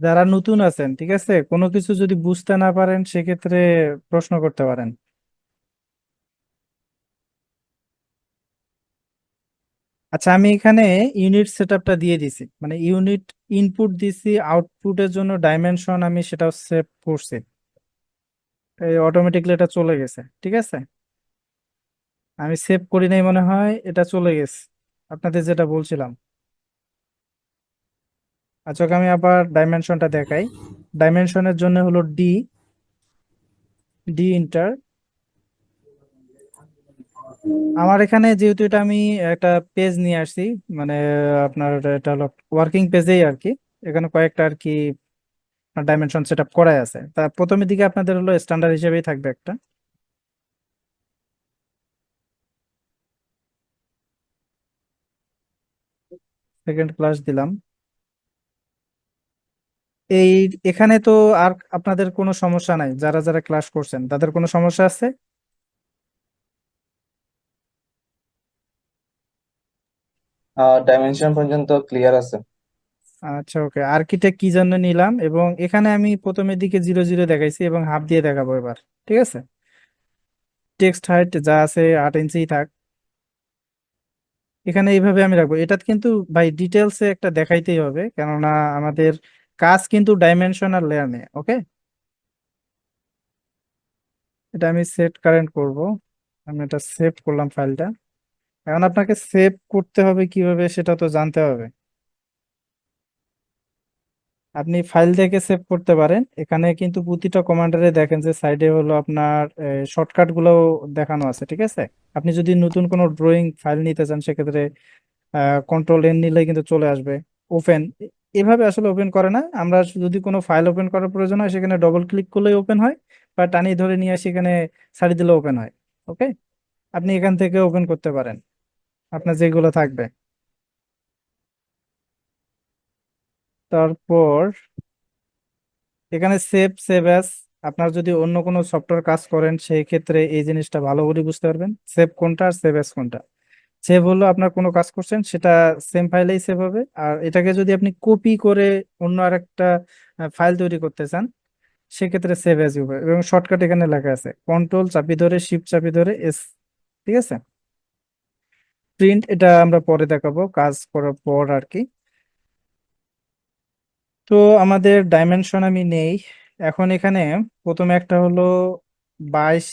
যারা নতুন আছেন, ঠিক আছে? কোনো কিছু যদি বুঝতে না পারেন, সেক্ষেত্রে প্রশ্ন করতে পারেন। আচ্ছা আমি এখানে ইউনিট সেট সেটআপটা দিয়ে দিছি। মানে ইউনিট ইনপুট দিছি আউটপুটের জন্য ডাইমেনশন আমি সেটা সেভ করছি। অটোমেটিকলি এটা চলে গেছে, ঠিক আছে? আমি সেভ করি নাই মনে হয়, এটা চলে গেছে। আপনাদের যেটা বলছিলাম। আচ্ছা আমি আবার ডাইমেনশনটা দেখাই। ডাইমেনশনের জন্য হলো ডি ডি ইন্টার আমার এখানে যেহেতু এটা আমি একটা পেজ নিয়ে আসছি মানে আপনার এটা হলো ওয়ার্কিং পেজেই আর কি। এখানে কয়েকটা আর কি ডাইমেনশন সেট আপ করাই আছে। তা প্রথমের দিকে আপনাদের হলো স্ট্যান্ডার্ড হিসেবেই থাকবে একটা। সেকেন্ড ক্লাস দিলাম। এই এখানে তো আর আপনাদের কোনো সমস্যা নাই যারা যারা ক্লাস করছেন তাদের কোনো সমস্যা আছে? ডাইমেনশন পর্যন্ত ক্লিয়ার আছে। আচ্ছা ওকে আর্কিটেক্ট কি জন্য নিলাম? এবং এখানে আমি প্রথমের দিকে জিরো জিরো দেখাইছি এবং হাফ দিয়ে দেখাবো এবার ঠিক আছে? টেক্সট হাইট যা আছে আট ইঞ্চি থাক। এখানে এইভাবে আমি রাখব। এটা কিন্তু ভাই ডিটেলসে একটা দেখাইতেই হবে কেননা আমাদের কাজ কিন্তু ডাইমেনশনাল লেয়ার নিয়ে ওকে এটা আমি সেট কারেন্ট করব। আমি এটা সেভ করলাম ফাইলটা এখন আপনাকে সেভ করতে হবে কীভাবে সেটা তো জানতে হবে। আপনি ফাইল থেকে সেভ করতে পারেন। এখানে কিন্তু প্রতিটা কমান্ডারে দেখেন যে সাইডে হলো আপনার শর্টকাটগুলো দেখানো আছে, ঠিক আছে? আপনি যদি নতুন কোনো ড্রয়িং ফাইল নিতে চান, সেক্ষেত্রে কন্ট্রোল এন নিলে কিন্তু চলে আসবে। ওপেন এভাবে আসলে ওপেন করে না। আমরা যদি কোনো ফাইল ওপেন করার প্রয়োজন হয়, সেখানে ডবল ক্লিক করলেই ওপেন হয় বা টানিয়ে ধরে নিয়ে সেখানে ছাড়ি দিলে ওপেন হয় ওকে আপনি এখান থেকে ওপেন করতে পারেন। আপনার যেগুলো থাকবে। তারপর এখানে সেভ সেভ অ্যাস আপনার যদি অন্য কোনো সফটওয়্যার কাজ করেন, সেই ক্ষেত্রে এই জিনিসটা ভালো করে বুঝতে পারবেন। সেভ কোনটা আর সেভ অ্যাস কোনটা? সেভ হলো আপনার কোনো কাজ করছেন? সেটা সেম ফাইলেই সেভ হবে। আর এটাকে যদি আপনি কপি করে অন্য আরেকটা ফাইল তৈরি করতে চান, সেক্ষেত্রে সেভ অ্যাজ হবে। এবং শর্টকাট এখানে লেখা আছে কন্ট্রোল চাপি ধরে শিফট চাপি ধরে এস ঠিক আছে? প্রিন্ট এটা আমরা পরে দেখাবো, কাজ করার পর আর কি। তো আমাদের ডাইমেনশন আমি নেই। এখন এখানে প্রথমে একটা হলো বাইশ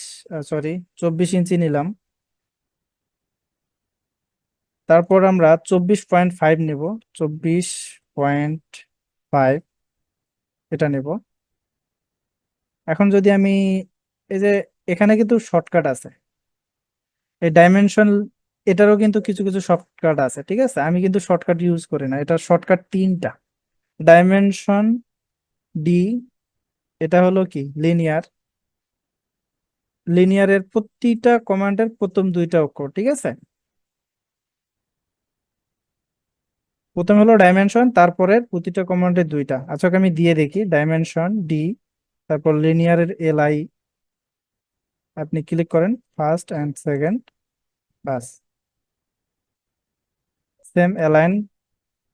সরি চব্বিশ ইঞ্চি নিলাম। তারপর আমরা চব্বিশ পয়েন্ট ফাইভ নেব, চব্বিশ পয়েন্ট ফাইভ এটা নেব। এখন যদি আমি এই যে এখানে কিন্তু শর্টকাট আছে, এই ডাইমেনশন এটারও কিন্তু কিছু কিছু শর্টকাট আছে, ঠিক আছে? আমি কিন্তু শর্টকাট ইউজ করি না, এটা শর্টকাট তিনটা। ডাইমেনশন ডি এটা হলো কি? লিনিয়ার লিনিয়ারের প্রতিটা কমান্ডের প্রথম দুইটা অক্ষর, ঠিক আছে? প্রথম হলো ডাইমেনশন তারপরের প্রতিটা কমান্ডের দুইটা। আচ্ছা আমি দিয়ে দেখি। ডাইমেনশন ডি তারপর লিনিয়ারের এল আই আপনি ক্লিক করেন first and second bus. Same align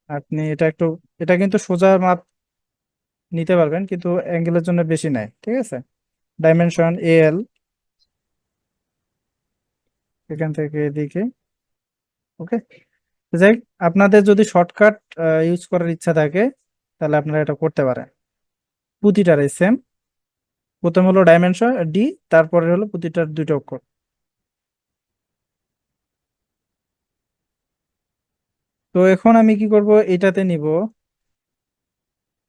আপনি এটা একটু, এটা কিন্তু সোজা মাপ নিতে পারবেন, কিন্তু অ্যাঙ্গেলের জন্য বেশি নেয় ঠিক আছে? ডাইমেনশন এল এখান থেকে এদিকে ওকে যাই আপনাদের যদি শর্টকাট ইউজ করার ইচ্ছা থাকে, তাহলে আপনারা এটা করতে পারেন। প্রতিটারে সেম প্রথম হলো ডাইমেনশন ডি তারপরে হলো প্রতিটার দুইটা অক্ষর। তো এখন আমি কি করব? এটাতে নিব।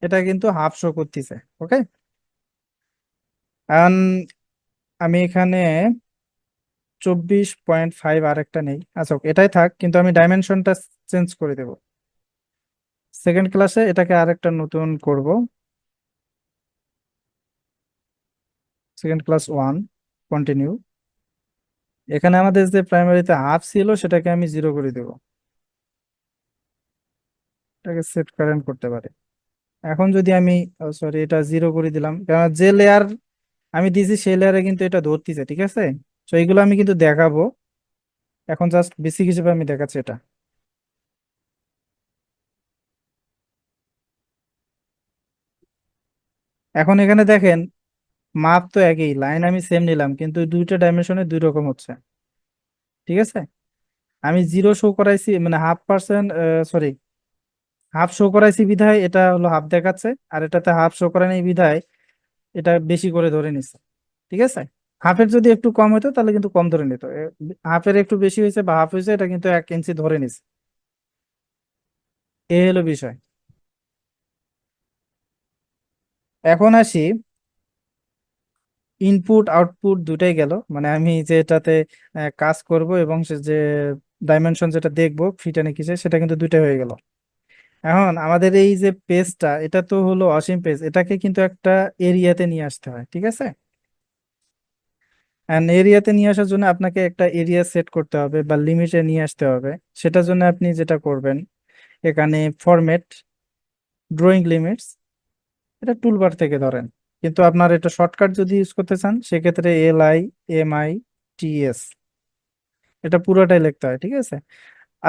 এটা কিন্তু হাফ শো করতেছে ওকে আমি এখানে চব্বিশ পয়েন্ট ফাইভ আর একটা নেই। আচ্ছা এটাই থাক, কিন্তু আমি ডাইমেনশনটা চেঞ্জ করে দেব। সেকেন্ড ক্লাসে এটাকে আরেকটা নতুন করব। সেকেন্ড ক্লাস ওয়ান কন্টিনিউ এখানে আমাদের যে প্রাইমারিতে হাফ ছিল, সেটাকে আমি জিরো করে দেব। এটাকে সেট কারেন্ট করতে পারে। এখন যদি আমি সরি এটা জিরো করে দিলাম কারণ যে লেয়ার আমি দিয়েছি সেই লেয়ারে কিন্তু এটা ধরতেছে, ঠিক আছে? তো এইগুলো আমি কিন্তু দেখাবো। এখন জাস্ট বেসিক হিসেবে আমি দেখাচ্ছি এটা। এখন এখানে দেখেন, মাপ তো একই, লাইন আমি সেম নিলাম, কিন্তু দুইটা ডাইমেনশনে দুই রকম হচ্ছে। ঠিক আছে? আমি জিরো শো করাইছি মানে half percent sorry half show করাইছি বিধায় এটা হলো হাফ দেখাচ্ছে, আর এটাতে হাফ শো করাই নাই বিধায় এটা বেশি করে ধরে নিচ্ছে। ঠিক আছে? হাফের যদি একটু কম হতো তাহলে কিন্তু কম ধরে নিত। হাফের একটু বেশি হয়েছে বা হাফ হয়েছে, এটা কিন্তু এক ইঞ্চি ধরে নিচ্ছে এ হলো বিষয়। এখন আসি ইনপুট আউটপুট দুটাই গেল। মানে আমি যেটাতে কাজ করব এবং যে ডাইমেনশন যেটা দেখব ফিটানে কিসে সেটা কিন্তু দুইটাই হয়ে গেল। এখন আমাদের এই যে পেজটা এটা তো হলো অসীম পেজ এটাকে কিন্তু একটা এরিয়াতে নিয়ে আসতে হয়, ঠিক আছে? এন্ড এরিয়াতে নিয়ে আসার জন্য আপনাকে একটা এরিয়া সেট করতে হবে বা লিমিটে নিয়ে আসতে হবে। সেটার জন্য আপনি যেটা করবেন, এখানে ফরম্যাট ড্রয়িং লিমিটস এটা টুলবার থেকে ধরেন। কিন্তু আপনার এটা শর্টকাট যদি ইউজ করতে চান, সেক্ষেত্রে L I M I T S এটা পুরোটাই লিখতে হয়, ঠিক আছে?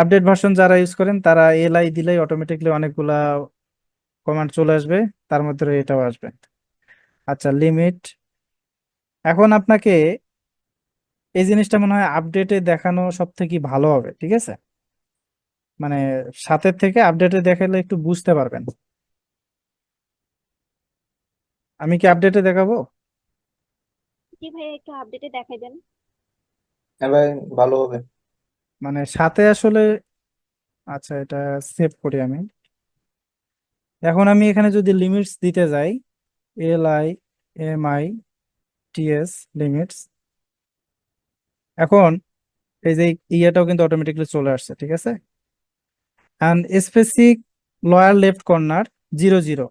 আপডেট ভার্সন যারা ইউজ করেন, তারা এল আই দিলেই অটোমেটিকলি অনেকগুলা কমান্ড চলে আসবে, তার মধ্যে এটাও আসবে। আচ্ছা লিমিট এখন আপনাকে এই জিনিসটা মনে হয় আপডেটে দেখানো সব থেকে ভালো হবে ঠিক আছে? মানে সাথে থেকে আপডেটে দেখালে একটু বুঝতে পারবেন। আমি কি আপডেটে দেখাবো? জি ভাইয়া একটু আপডেটে দেখাই দেন। হ্যাঁ ভাই ভালো হবে। মানে সাথে আসলে আচ্ছা এটা সেভ করি আমি। এখন আমি এখানে যদি লিমিটস দিতে যাই L I M I T S limits এখন এই যে ইয়েটাও কিন্তু অটোমেটিকলি চলে আসছে, ঠিক আছে? And specific lower left corner zero zero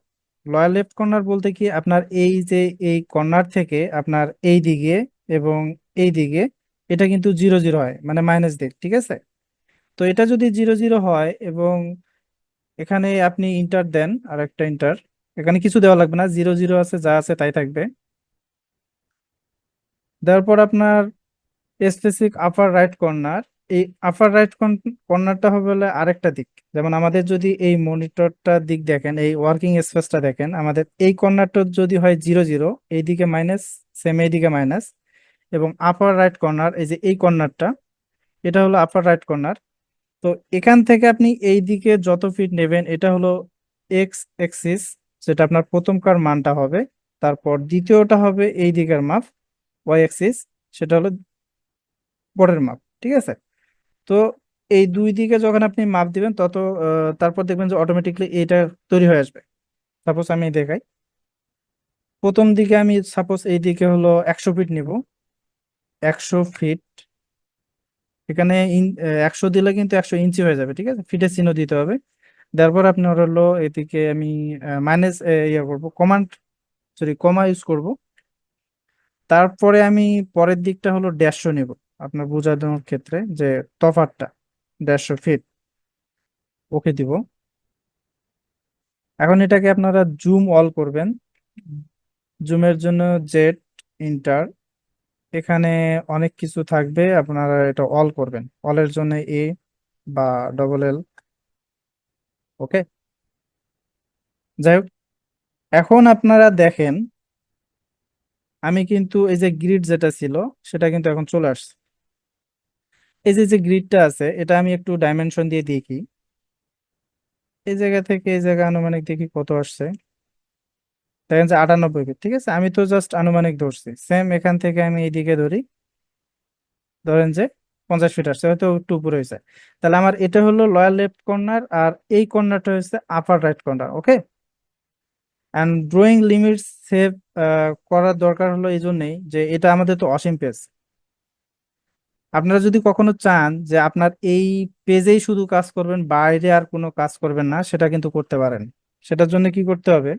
lower left corner বলতে কি আপনার এই যে এই কর্নার থেকে আপনার এই দিকে এবং এই দিকে, এটা কিন্তু জিরো জিরো হয় মানে মাইনাস দিক, ঠিক আছে? তো এটা যদি জিরো জিরো হয় এবং এখানে আপনি ইন্টার দেন আর একটা ইন্টার এখানে কিছু দেওয়া লাগবে না জিরো জিরো আছে, যা আছে তাই থাকবে। দেওয়ার পর আপনার স্পেসিফিক আপার রাইট কর্নার এই আপার রাইট কর্নারটা হবে হলে আরেকটা দিক। যেমন আমাদের যদি এই মনিটরটা দিক দেখেন, এই ওয়ার্কিং স্পেসটা দেখেন, আমাদের এই কর্নারটা যদি হয় জিরো জিরো এইদিকে মাইনাস সেম এইদিকে মাইনাস এবং আপার রাইট কর্নার এই যে এই কর্নারটা এটা হলো আপার রাইট কর্নার তো এখান থেকে আপনি এই দিকে যত ফিট নেবেন, এটা হলো এক্স এক্সিস যেটা আপনার প্রথমকার মানটা হবে। তারপর দ্বিতীয়টা হবে এই দিকের মাপ ওয়াই এক্সিস সেটা হলো পরের মাপ ঠিক আছে? তো এই দুই দিকে যখন আপনি মাপ দিবেন, তত তারপর দেখবেন যে অটোমেটিকলি এটা তৈরি হয়ে আসবে। সাপোজ আমি দেখাই। প্রথম দিকে আমি সাপোজ এই দিকে হলো একশো ফিট নিব। একশো ফিট এখানে একশো দিলে কিন্তু একশো ইঞ্চি হয়ে যাবে, ঠিক আছে? ফিটের চিহ্ন দিতে হবে। তারপর পর আপনার হলো এদিকে আমি মাইনাস ইয়ে করব কমান্ড সরি কমা ইউজ করব। তারপরে আমি পরের দিকটা হলো দেড়শো নিব। আপনার বোঝানোর ক্ষেত্রে যে তফাৎটা দেড়শো ফিট ওকে দিব। এখন এটাকে আপনারা জুম অল করবেন। জুমের জন্য জেট ইন্টার এখানে অনেক কিছু থাকবে, আপনারা এটা অল করবেন। অলের জন্য এ বা ডবল এল ওকে যাই হোক, এখন আপনারা দেখেন, আমি কিন্তু এই যে গ্রিড যেটা ছিল, সেটা কিন্তু এখন চলে আসছে। এই যে যে গ্রিডটা আছে, এটা আমি একটু ডাইমেনশন দিয়ে দেখি। এই জায়গা থেকে এই জায়গা আনুমানিক দেখি কত আসছে। দেখেন যে আটানব্বই ফিট ঠিক আছে? আমি তো জাস্ট আনুমানিক ধরছি। সেম এখান থেকে আমি এইদিকে ধরি। ধরেন যে পঞ্চাশ ফিট আসছে, হয়তো একটু উপরে হয়েছে। তাহলে আমার এটা হলো লয়ার লেফট কর্নার আর এই কর্নারটা হচ্ছে upper right corner okay and drawing limit save করার দরকার হলো এই জন্যই যে এটা আমাদের তো অসীম পেজ। আপনারা যদি কখনো চান যে আপনার এই পেজেই শুধু কাজ করবেন, বাইরে আর কোনো কাজ করবেন না, সেটা কিন্তু করতে পারেন। সেটার জন্য কি করতে হবে?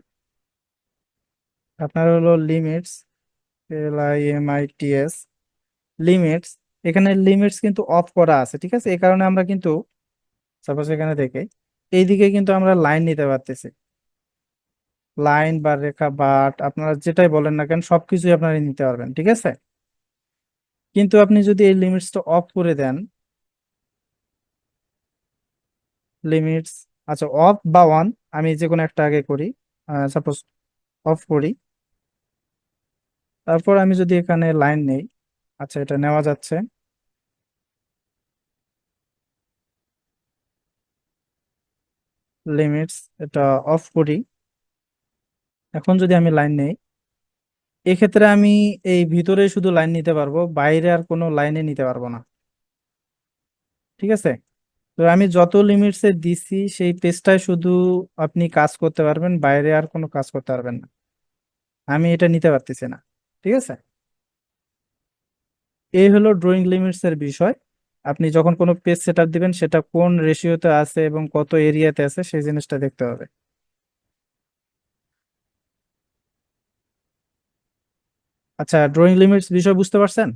আপনার হলো limits L I M I T S limits এখানে লিমিটস কিন্তু অফ করা আছে, ঠিক আছে? এই কারণে আমরা কিন্তু সাপোজ এখানে দেখে, এইদিকে কিন্তু আমরা লাইন নিতে পারতেছি। লাইন বা রেখা বাট আপনারা যেটাই বলেন না কেন, সবকিছুই আপনারা নিতে পারবেন, ঠিক আছে? কিন্তু আপনি যদি এই লিমিটসটা অফ করে দেন লিমিটস আচ্ছা অফ বা ওয়ান আমি যে কোনো একটা আগে করি সাপোজ অফ করি। তারপর আমি যদি এখানে লাইন নেই আচ্ছা এটা নেওয়া যাচ্ছে। লিমিটস এটা অফ করি। এখন যদি আমি লাইন নেই এক্ষেত্রে আমি এই ভিতরে শুধু লাইন নিতে পারব, বাইরে আর কোনো লাইনে নিতে পারব না। ঠিক আছে? তো আমি যত লিমিটসে দিছি, সেই পেজটায় শুধু আপনি কাজ করতে পারবেন, বাইরে আর কোনো কাজ করতে পারবেন না। আমি এটা নিতে পারতেছি না। ঠিক আছে? এই হলো ড্রয়িং লিমিটস এর বিষয়। আপনি যখন কোনো পেজ সেট দিবেন, সেটা কোন রেশিওতে আছে এবং কত এরিয়াতে আছে, সেই জিনিসটা দেখতে হবে। আচ্ছা ড্রয়িং লিমিটস বিষয় বুঝতে পারছেন?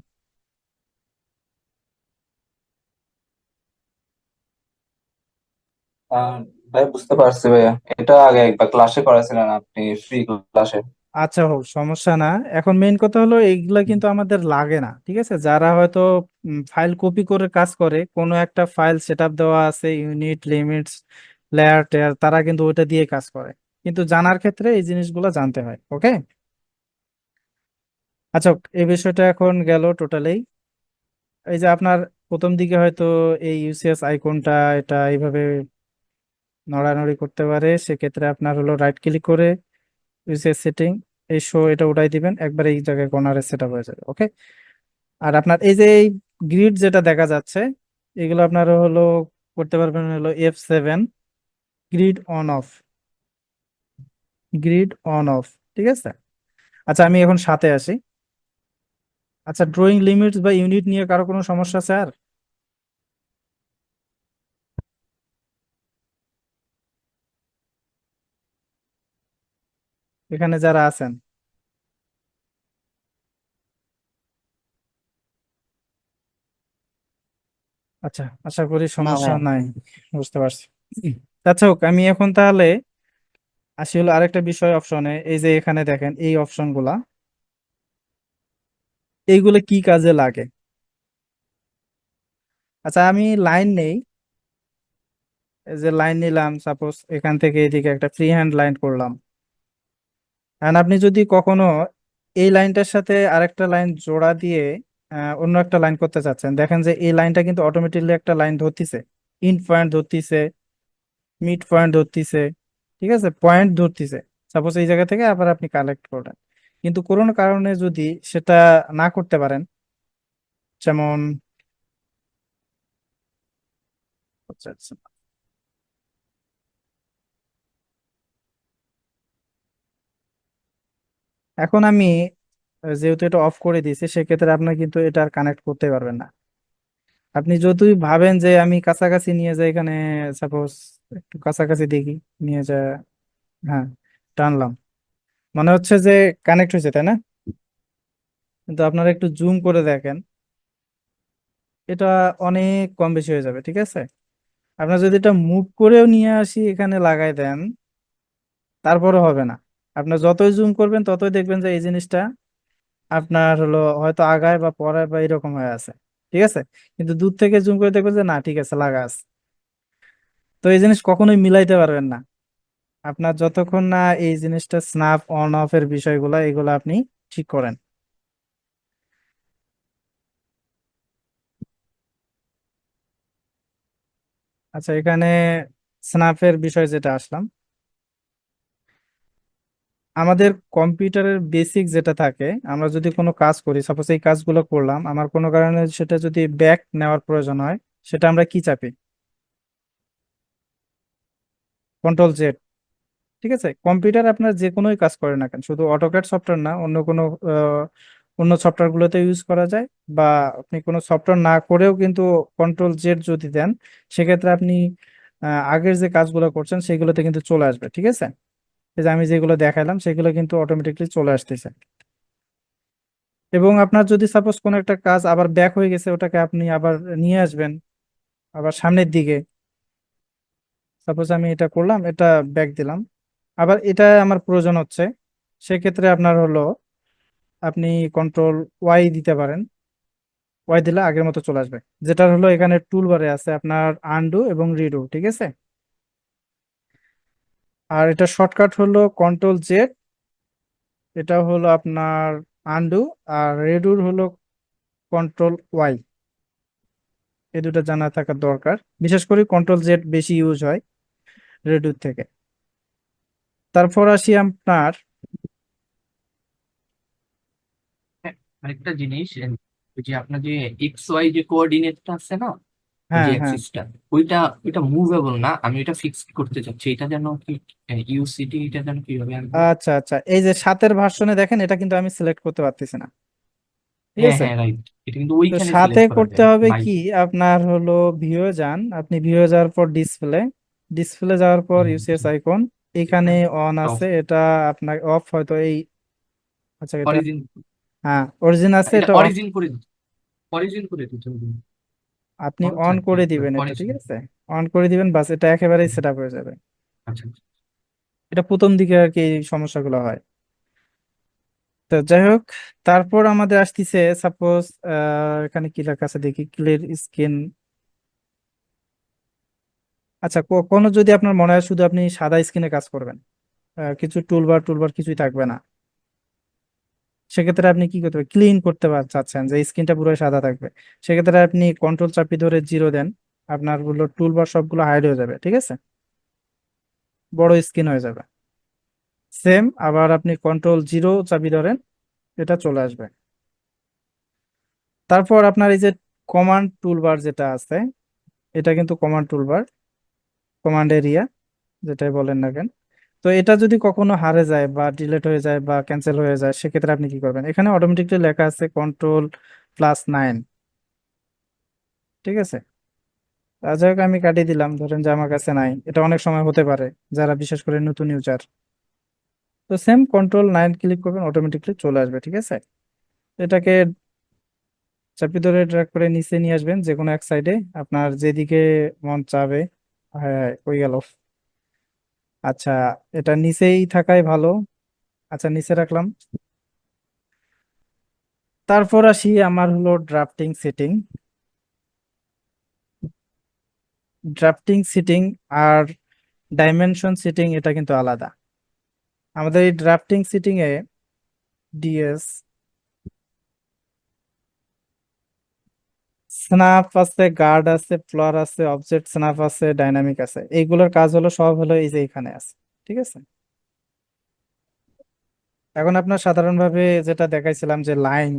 ভাই বুঝতে পারছি ভাইয়া। এটা আগে একবার ক্লাসে করেছিলেন আপনি ফ্রি ক্লাসে আচ্ছা হোক সমস্যা না। এখন মেইন কথা হলো এইগুলা কিন্তু আমাদের লাগে না ঠিক আছে? যারা হয়তো ফাইল কপি করে কাজ করে কোনো একটা ফাইল সেটআপ দেওয়া আছে ইউনিট লিমিটস লেয়ার টেয়ার তারা কিন্তু ওইটা দিয়ে কাজ করে। কিন্তু জানার ক্ষেত্রে এই জিনিসগুলো জানতে হয় ওকে আচ্ছা এই বিষয়টা এখন গেল টোটালি এই যে আপনার প্রথম দিকে হয়তো এই ইউসিএস আইকনটা এটা এইভাবে নড়ানড়ি করতে পারে, সেক্ষেত্রে আপনার হলো রাইট ক্লিক করে ইউসিএস সেটিং এই শো এটা উঠাই দিবেন, একবার এই জায়গায় কর্নারে সেট হয়ে যাবে ওকে আর আপনার এই যে এই গ্রিড যেটা দেখা যাচ্ছে, এগুলো আপনার হলো করতে পারবেন হলো F seven grid on off grid on off ঠিক আছে? আচ্ছা আমি এখন সাথে আসি। আচ্ছা ড্রয়িং লিমিটস বা ইউনিট নিয়ে কারও কোনো সমস্যা স্যার? এখানে যারা আছেন। আচ্ছা আশা করি সমস্যা ভাইয়া। নাই বুঝতে পারছি। আচ্ছা হোক আমি এখন তাহলে আসি হলো আরেকটা বিষয় অপশনে এই যে এখানে দেখেন এই অপশনগুলা। এইগুলো কি কাজে লাগে? আচ্ছা আমি লাইন নেই। যে লাইন নিলাম সাপোজ এখান থেকে এদিকে একটা ফ্রি হ্যান্ড লাইন করলাম। আর আপনি যদি কখনো এই লাইনটার সাথে আরেকটা লাইন জোড়া দিয়ে অন্য একটা লাইন করতে চাচ্ছেন, দেখেন যে এই লাইনটা কিন্তু অটোমেটিকলি একটা লাইন ধরতিছে। ইন পয়েন্ট ধরতিছে মিড পয়েন্ট ধরতিছে, ঠিক আছে? পয়েন্ট ধরতিছে। সাপোজ এই জায়গা থেকে আবার আপনি কালেক্ট করলেন। কিন্তু কোনো কারণে যদি সেটা না করতে পারেন, যেমন আচ্ছা আচ্ছা। এখন আমি যেহেতু এটা অফ করে দিয়েছি, সেক্ষেত্রে আপনার কিন্তু এটা আর কানেক্ট করতে পারবেন না। আপনি যদি ভাবেন যে আমি কাছাকাছি নিয়ে যাই, এখানে সাপোজ একটু কাছাকাছি দেখি, নিয়ে যা হ্যাঁ টানলাম। মনে হচ্ছে যে কানেক্ট হয়েছে, তাই না? কিন্তু আপনারা একটু জুম করে দেখেন। এটা অনেক কম বেশি হয়ে যাবে, ঠিক আছে? আপনার যদি এটা মুভ করেও নিয়ে আসি, এখানে লাগাই দেন তারপরে হবে না। আপনার যতই জুম করবেন, ততই দেখবেন যে এই জিনিসটা আপনার হলো হয়তো আগায় বা পরে বা এরকম হয়ে আছে, ঠিক আছে? কিন্তু দূর থেকে জুম করে দেখবেন যে, না, ঠিক আছে, লাগা আছে। তো এই জিনিস কখনোই মিলাইতে পারবেন না। আপনার যতক্ষণ না এই জিনিসটা স্ন্যাপ অন অফ এর বিষয়গুলো, এগুলো আপনি ঠিক করেন। আচ্ছা এখানে স্ন্যাপের বিষয় যেটা আসলাম। আমাদের কম্পিউটারের বেসিক যেটা থাকে, আমরা যদি কোনো কাজ করি সাপোজ এই কাজগুলো করলাম, আমার কোনো কারণে সেটা যদি ব্যাক নেওয়ার প্রয়োজন হয়, সেটা আমরা কি চাপি? কন্ট্রোল জেড ঠিক আছে? কম্পিউটার আপনার যে কোনোই কাজ করে না কেন, শুধু অটোক্যাড সফটওয়্যার না, অন্য কোনো অন্য সফটওয়্যার গুলোতে ইউজ করা যায় বা আপনি কোনো সফটওয়্যার না করেও কিন্তু কন্ট্রোল জেড যদি দেন, সেক্ষেত্রে আপনি আগের যে কাজগুলো করছেন সেগুলোতে কিন্তু চলে আসবে, ঠিক আছে? যে আমি যেগুলো দেখালাম সেগুলো কিন্তু অটোমেটিকলি চলে আসতেছে। এবং আপনার যদি সাপোজ কোনো একটা কাজ আবার ব্যাক হয়ে গেছে, ওটাকে আপনি আবার নিয়ে আসবেন, আবার সামনের দিকে। সাপোজ আমি এটা করলাম, এটা ব্যাক দিলাম। আবার এটা আমার প্রয়োজন হচ্ছে। সেক্ষেত্রে আপনার হলো, আপনি কন্ট্রোল ওয়াই দিতে পারেন। ওয়াই দিলে আগের মতো চলে আসবে। যেটা হলো এখানে টুল বারে আছে আপনার আনডু এবং রিডু ঠিক আছে? আর এটা শর্টকাট হলো কন্ট্রোল জেড এটা হলো আপনার আনডু আর রেডুর হলো কন্ট্রোল ওয়াই এই দুটো জানা থাকা দরকার। বিশেষ করে কন্ট্রোল জেড বেশি ইউজ হয় রেডুর থেকে। তারপর আসি আপনার। আরেকটা জিনিস যে আপনার যে এক্স ওয়াই যে কোঅর্ডিনেটটা আছে না হ্যাঁ যে অ্যাক্সিসটা ওইটা ওইটা মুভেবল না আমি এটা ফিক্সড করতে চাচ্ছি এটা যেন কি ইউসিটি এটা যেন কীভাবে আচ্ছা আচ্ছা এই যে সাতের ভার্সনে দেখেন এটা কিন্তু আমি সিলেক্ট করতে পারতেছি না। ঠিক হ্যাঁ আছে? হ্যাঁ রাইট এটা কিন্তু ওইখানে সাথে করতে হবে কি? আপনার হলো ভিউ যান আপনি ভিউ যাওয়ার পর ডিসপ্লে ডিসপ্লে যাওয়ার পর ইউসিএস আইকন এখানে অন অফ আছে এটা আপনার অফ হয়তো এই আচ্ছা এটা অরিজিন হ্যাঁ অরিজিন আছে এটা অফ অরিজিন করে অরিজিন করে দিতে হবে আপনি অন অন করে দিবেন এটা ঠিক আছে? অন করে দিবেন বাস এটা একেবারেই সেট আপ হয়ে যাবে। আচ্ছা আচ্ছা। এটা প্রথম দিকে আর কি এই সমস্যাগুলো হয়। তো যাই হোক তারপর আমাদের আসতেছে সাপোজ এখানে কি লেখা আছে দেখি ক্লিয়ার স্কিন আচ্ছা কো- কোনো যদি আপনার মনে হয় শুধু আপনি সাদা স্কিনে কাজ করবেন কিছু টুলবার টুলবার কিছুই থাকবে না। সেক্ষেত্রে আপনি কি করতে ক্লিন করতে চাচ্ছেন যে স্ক্রিনটা পুরো সাদা থাকবে। সেক্ষেত্রে আপনি কন্ট্রোল চাপি ধরে জিরো দেন আপনারগুলো টুলবার সবগুলো হাইড হয়ে যাবে, ঠিক আছে? বড় স্ক্রিন হয়ে যাবে। সেম আবার আপনি কন্ট্রোল জিরো চাপি ধরেন, এটা চলে আসবে। তারপর আপনার এই যে কমান্ড টুলবার যেটা আছে, এটা কিন্তু কমান্ড টুলবার কমান্ড এরিয়া যেটাই বলেন না কেন। তো এটা যদি কখনো হারে যায় বা ডিলেট হয়ে যায় বা ক্যান্সেল হয়ে যায়, সেক্ষেত্রে আপনি কি করবেন? এখানে অটোমেটিকলি লেখা আছে কন্ট্রোল প্লাস নাইন ঠিক আছে? যাই হোক, আমি কাটিয়ে দিলাম। ধরেন যে আমার কাছে নাই এটা অনেক সময় হতে পারে, যারা বিশেষ করে নতুন ইউজার তো সেম কন্ট্রোল নাইন ক্লিক করবেন অটোমেটিকলি চলে আসবে, ঠিক আছে? এটাকে চাপি ধরে ড্র্যাগ করে নিচে নিয়ে আসবেন যে কোনো এক সাইডে আপনার যেদিকে মন চাবে হ্যাঁ ওই গেল? আচ্ছা এটা নিচেই থাকাই ভালো। আচ্ছা নিচে রাখলাম। তারপর আসি আমার হলো ড্রাফটিং সেটিং ড্রাফটিং সেটিং আর ডাইমেনশন সেটিং এটা কিন্তু আলাদা। আমাদের এই ড্রাফটিং সেটিং এ ডিএস স্ন্যাপ আছে গার্ড আছে ফ্লোর আছে অবজেক্ট স্ন্যাপ আছে ডাইনামিক আছে। এইগুলোর কাজ হলো সব হলো এই যে এখানে আছে ঠিক আছে? এখন আপনার সাধারণভাবে যেটা দেখাইছিলাম যে লাইন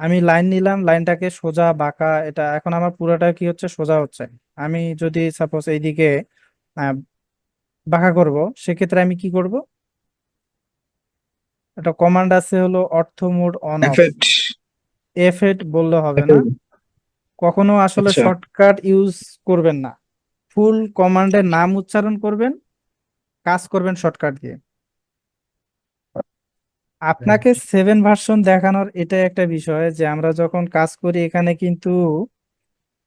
আমি লাইন নিলাম লাইনটাকে সোজা বাঁকা এটা এখন আমার পুরোটা কি হচ্ছে সোজা হচ্ছে। আমি যদি সাপোজ এইদিকে বাঁকা করব সেক্ষেত্রে আমি কি করব? একটা কমান্ড আছে হলো অর্থ মোড অন এফেক্ট এফেট বললে হবে না? কখনো আসলে আচ্ছা। শর্টকাট ইউজ করবেন না। ফুল কমান্ডের নাম উচ্চারণ করবেন কাজ করবেন শর্টকাট দিয়ে। আপনাকে সেভেন ভার্সন দেখানোর এটা একটা বিষয় যে আমরা যখন কাজ করি এখানে কিন্তু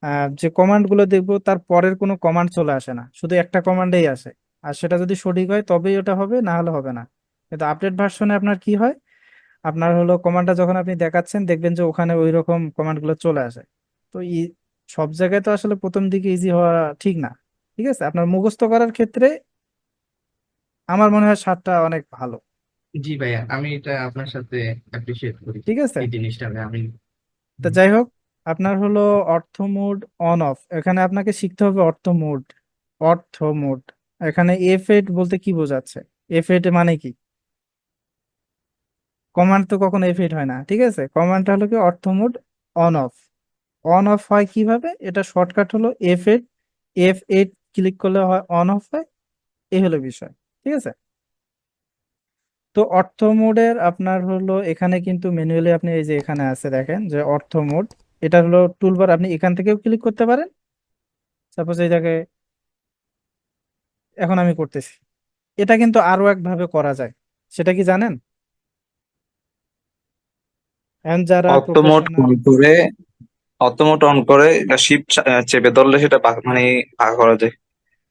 আহ, যে কমান্ডগুলো দেখব তার পরের কোনো কমান্ড চলে আসে না। শুধু একটা কমান্ডেই আসে। আর সেটা যদি সঠিক হয় তবেই ওটা হবে না হলে হবে না। কিন্তু আপডেট ভার্সনে আপনার কি হয়? আপনার হলো কমান্ডটা যখন আপনি দেখাচ্ছেন দেখবেন যে ওখানে ওই রকম কমান্ডগুলো চলে আসে। তো ই সব জায়গায় তো আসলে প্রথম দিকে ইজি হওয়া ঠিক না। ঠিক আছে? আপনার মুখস্থ করার ক্ষেত্রে আমার মনে হয় সাতটা অনেক ভালো। জি ভাইয়া আমি এটা আপনার সাথে অ্যাপ্রিসিয়েট করি। ঠিক আছে? এই জিনিসটা ভাই আমি তো যাই হোক আপনার হলো অর্থ মোড অন অফ এখানে আপনাকে শিখতে হবে অর্থ মোড অর্থ মোড। এখানে এফ এইট বলতে কি বোঝাচ্ছে? এফ মানে কি? কমান্ড তো কখনো এফ হয় না ঠিক আছে? কমান্ডটা হলো কি ortho mode on off on off হয় কীভাবে? এটা শর্টকাট হলো F eight F eight click করলে হয় অন অফ হয়। এই হলো বিষয় ঠিক আছে? তো অর্থ মোডের আপনার হলো এখানে কিন্তু ম্যানুয়ালি আপনি এই যে এখানে আছে দেখেন যে অর্থ মোড এটা হলো টুলবার আপনি এখান থেকেও ক্লিক করতে পারেন। সাপোজ এই জায়গায় এখন আমি করতেছি। এটা কিন্তু আরও একভাবে করা যায় সেটা কি জানেন? যারা অন করে অটোমোড অন করে এটা শিফট চেপে ধরলে সেটা মানে ভাগ করা যায়।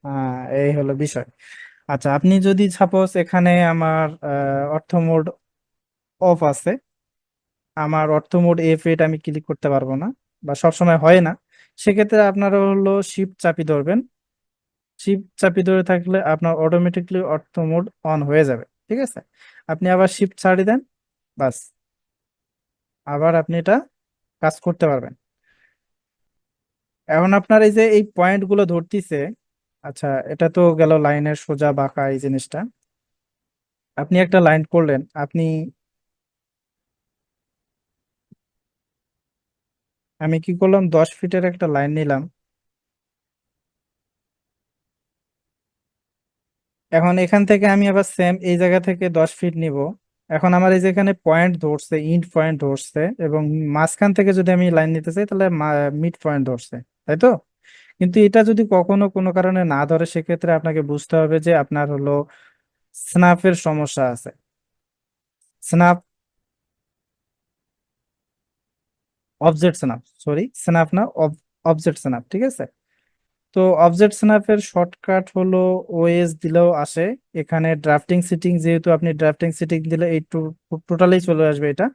হ্যাঁ এই হলো বিষয়। আচ্ছা আপনি যদি সাপোজ এখানে আমার অর্থ মোড অফ আছে, আমার অর্থ মোড এফ এইট আমি ক্লিক করতে পারব না বা সবসময় হয় না, সেক্ষেত্রে আপনারা হলো শিফট চাপি ধরবেন। শিফট চাপি ধরে থাকলে আপনার অটোমেটিকলি অর্থ মোড অন হয়ে যাবে, ঠিক আছে? আপনি আবার শিফট ছাড়ি দেন, বাস। আবার আপনি এটা কাজ করতে পারবেন। এখন আপনার এই যে, এই পয়েন্টগুলো ধরতিছে আচ্ছা এটা তো গেল লাইনের সোজা বাঁকা এই জিনিসটা। আপনি একটা লাইন করলেন, আপনি আমি কি করলাম, দশ ফিটের একটা লাইন নিলাম। এখন এখান থেকে আমি আবার সেম এই জায়গা থেকে দশ ফিট নিব। এখন আমার এই যে এখানে পয়েন্ট ধরছে ইন্ড পয়েন্ট ধরছে, এবং মাঝখান থেকে যদি আমি লাইন নিতে চাই, তাহলে মিড পয়েন্ট ধরছে। তাই তো? কিন্তু এটা যদি কখনো কোনো কারণে না ধরে, সেক্ষেত্রে আপনাকে বুঝতে হবে যে আপনার হলো স্ন্যাপের সমস্যা আছে। Snap object snap, sorry, snap না অবজেক্ট স্ন্যাপ, ঠিক আছে? তো অবজেক্ট স্ন্যাপের শর্টকাট হলো ওএস দিলেও আসে। এখানে ড্রাফটিং সিটিং, যেহেতু আপনি ড্রাফটিং সিটিং দিলে এই টোটালি চলে আসবে এটা।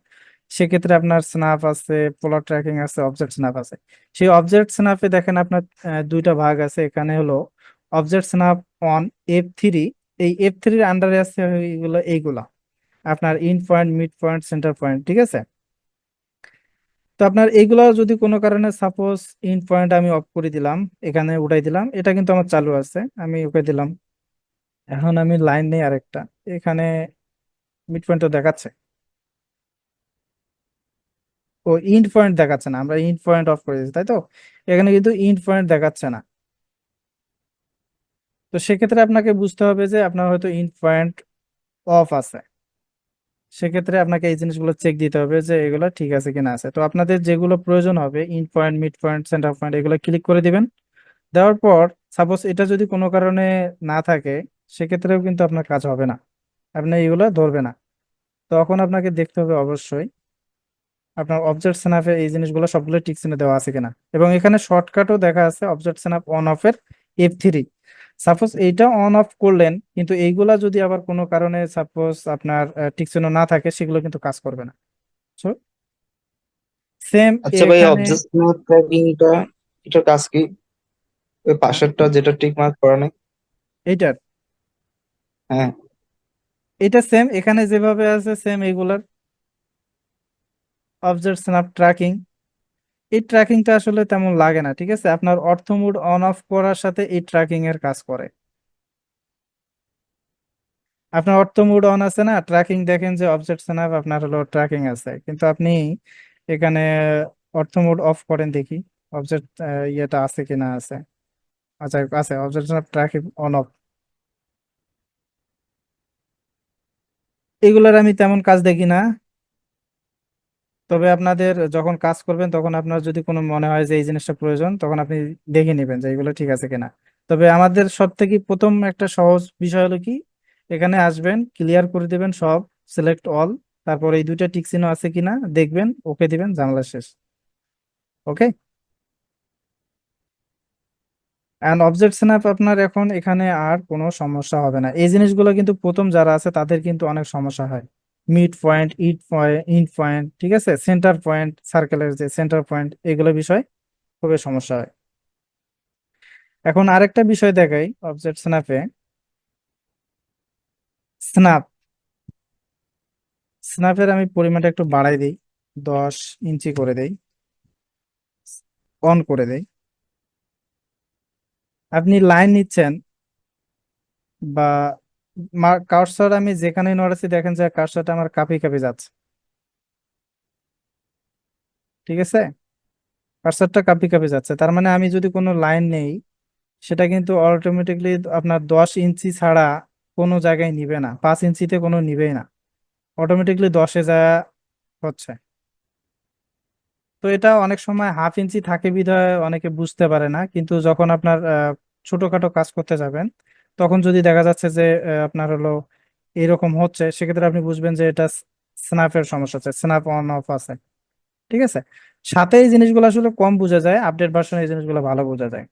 সেক্ষেত্রে আপনার স্ন্যাপ আছে পোলার ট্র্যাকিং আছে অবজেক্ট স্ন্যাপ আছে। সেই অবজেক্ট স্ন্যাপে দেখেন আপনার দুইটা ভাগ আছে। এখানে হলো object snap on F three এই এফ থ্রির আন্ডারে আছে এইগুলো এইগুলা। আপনার end point mid point center point ঠিক আছে? তো আপনার এইগুলো যদি কোনো কারণে সাপোজ ইন পয়েন্ট আমি অফ করে দিলাম, এখানে উঠাই দিলাম, এটা কিন্তু আমার চালু আছে, আমি ওকে দিলাম। এখন আমি লাইন নেই আরেকটা, এখানে মিড পয়েন্টও দেখাচ্ছে। ও ইন্ড পয়েন্ট দেখাচ্ছে না, আমরা ইন্ড পয়েন্ট অফ করে দিয়েছি, তাই তো? এখানে কিন্তু ইন্ড পয়েন্ট দেখাচ্ছে না। তো সেক্ষেত্রে আপনাকে বুঝতে হবে যে আপনার হয়তো ইন্ড পয়েন্ট অফ আছে। সেক্ষেত্রে আপনাকে এই জিনিসগুলো চেক দিতে হবে যে এগুলো ঠিক আছে কিনা আছে। তো আপনাদের যেগুলো প্রয়োজন হবে end point, mid point, center point, এগুলো ক্লিক করে দিবেন। দেওয়ার পর সাপোজ এটা যদি কোনো কারণে না থাকে, সেক্ষেত্রেও কিন্তু আপনার কাজ হবে না। আপনি এগুলো ধরবে না। তখন আপনাকে দেখতে হবে অবশ্যই আপনার অবজেক্ট স্ন্যাপে এই জিনিসগুলো সবগুলো টিক চিহ্ন দেওয়া আছে কিনা? এবং এখানে শর্টকাটও দেখা আছে অবজেক্ট স্ন্যাপ অন অফ এর এফ থ্রি সাপোজ এইটা অন অফ করলেন কিন্তু এইগুলা যদি আবার কোনো কারণে সাপোজ আপনার টিক চিহ্ন না থাকে সেগুলো কিন্তু কাজ করবে না। সো সেম আচ্ছা ভাই অবজেক্ট ট্র্যাকিংটা এটার কাজ কি? ওই পাশেরটা যেটা টিক মার্ক করা নেই? এইটার? হ্যাঁ। এটা সেম এখানে যেভাবে আছে সেম এইগুলার। অবজেক্ট স্ন্যাপ ট্র্যাকিং এই ট্র্যাকিংটা আসলে তেমন লাগে না, ঠিক আছে? আপনার অর্থ মুড অন অফ করার সাথে এই ট্র্যাকিং এর কাজ করে। আপনার অর্থ মুড অন আছে না? ট্র্যাকিং দেখেন যে অবজেক্ট স্ন্যাপ আপনার হলো ট্র্যাকিং আছে। কিন্তু আপনি এখানে অর্থ মুড অফ করেন দেখি অবজেক্ট ইয়েটা আছে কিনা আছে? আচ্ছা আছে object snap tracking on off এগুলোর আমি তেমন কাজ দেখি না। তবে আপনাদের যখন কাজ করবেন, তখন আপনার যদি কোনো মনে হয় যে এই জিনিসটা প্রয়োজন, তখন আপনি দেখে নেবেন যে এগুলো ঠিক আছে কিনা। তবে আমাদের সব থেকে প্রথম একটা সহজ বিষয় হলো কি, এখানে আসবেন ক্লিয়ার করে দেবেন সব সিলেক্ট অল তারপর এই দুইটা টিক চিহ্ন আছে কিনা দেখবেন ওকে দিবেন ঝামেলা শেষ। ওকে অ্যান্ড অবজেক্ট স্ন্যাপ আপনার এখন এখানে আর কোনো সমস্যা হবে না। এই জিনিসগুলো কিন্তু প্রথম যারা আছে, তাদের কিন্তু অনেক সমস্যা হয়। মিড পয়েন্ট, ইট পয়েন্ট ইন্ড পয়েন্ট, ঠিক আছে? সেন্টার পয়েন্ট, সার্কেলের যে সেন্টার পয়েন্ট, এগুলো বিষয় খুবই সমস্যা হয়। এখন আরেকটা বিষয় দেখাই অবজেক্ট স্ন্যাপে স্ন্যাপ স্ন্যাপের আমি পরিমাণটা একটু বাড়াই দিই, দশ ইঞ্চি করে দেই অন করে দেই। আপনি লাইন নিচ্ছেন বা কার্সর আমি যেখানে নড়াচ্ছি দেখেন যে কার্সরটা আমার কাঁপি কাঁপি যাচ্ছে। ঠিক আছে? কার্সরটা কাঁপি কাঁপি যাচ্ছে। তার মানে আমি যদি কোনো লাইন নেই, সেটা কিন্তু অটোমেটিকলি আপনার দশ ইঞ্চি ছাড়া কোনো জায়গায় নিবে না। পাঁচ ইঞ্চিতে কোনো নিবেই না। অটোমেটিকলি দশে যা হচ্ছে। তো এটা অনেক সময় হাফ ইঞ্চি থাকে বিধায় অনেকে বুঝতে পারে না। কিন্তু যখন আপনার ছোটখাটো কাজ করতে যাবেন তখন যদি দেখা যাচ্ছে যে আপনার হলো এরকম হচ্ছে, সেক্ষেত্রে আপনি বুঝবেন যে এটা স্ন্যাপের সমস্যা আছে স্ন্যাপ অন অফ আছে। ঠিক আছে? সাথে এই জিনিসগুলো আসলে কম বোঝা যায় আপডেট ভার্সনে এই জিনিসগুলো ভালো বোঝা যায়।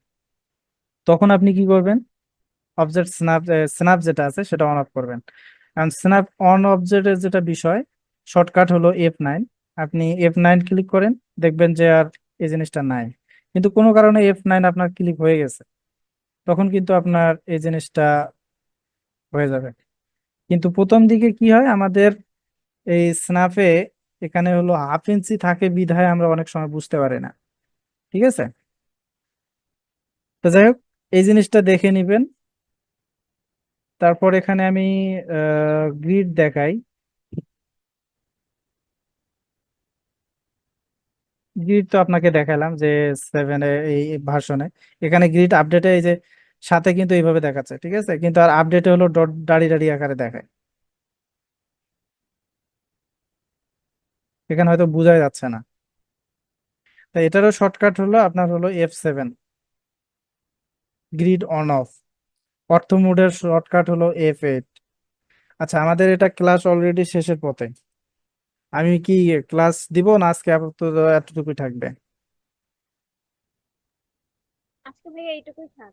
তখন আপনি কি করবেন? অবজেক্ট স্ন্যাপ স্ন্যাপ যেটা আছে সেটা অন অফ করবেন। কারণ স্ন্যাপ অন অবজেক্টের যেটা বিষয় শর্টকাট হলো এফ নাইন আপনি এফ নাইন ক্লিক করেন, দেখবেন যে আর এই জিনিসটা নাই। কিন্তু কোনো কারণে এফ নাইন আপনার ক্লিক হয়ে গেছে। তখন কিন্তু আপনার এই জিনিসটা হয়ে যাবে। কিন্তু প্রথম দিকে কি হয়? আমাদের এই স্ন্যাপে এখানে হলো হাফ ইঞ্চি থাকে বিধায় আমরা অনেক সময় বুঝতে পারি না। ঠিক আছে? তো যাই হোক, এই জিনিসটা দেখে নিবেন। তারপর এখানে আমি গ্রিড দেখাই। গ্রিড তো আপনাকে দেখালাম যে সেভেন এই ভার্সনে এখানে গ্রিড আপডেটে এই যে সাথে কিন্তু এইভাবে দেখাচ্ছে, ঠিক আছে? কিন্তু আর আপডেটে হলো ডট দাঁড়ি দাঁড়িয়ে আকারে দেখায়। এখানে হয়তো বোঝা যাচ্ছে না। তো এটারও শর্টকাট হলো আপনার হলো F seven grid on off ortho মোডের শর্টকাট হলো এফ এইট আচ্ছা আমাদের এটা ক্লাস অলরেডি শেষের পথে। আমি কি ক্লাস দিব না আজকে আপাতত এতটুকুই থাকবে? আজকে এইটুকুই থাক।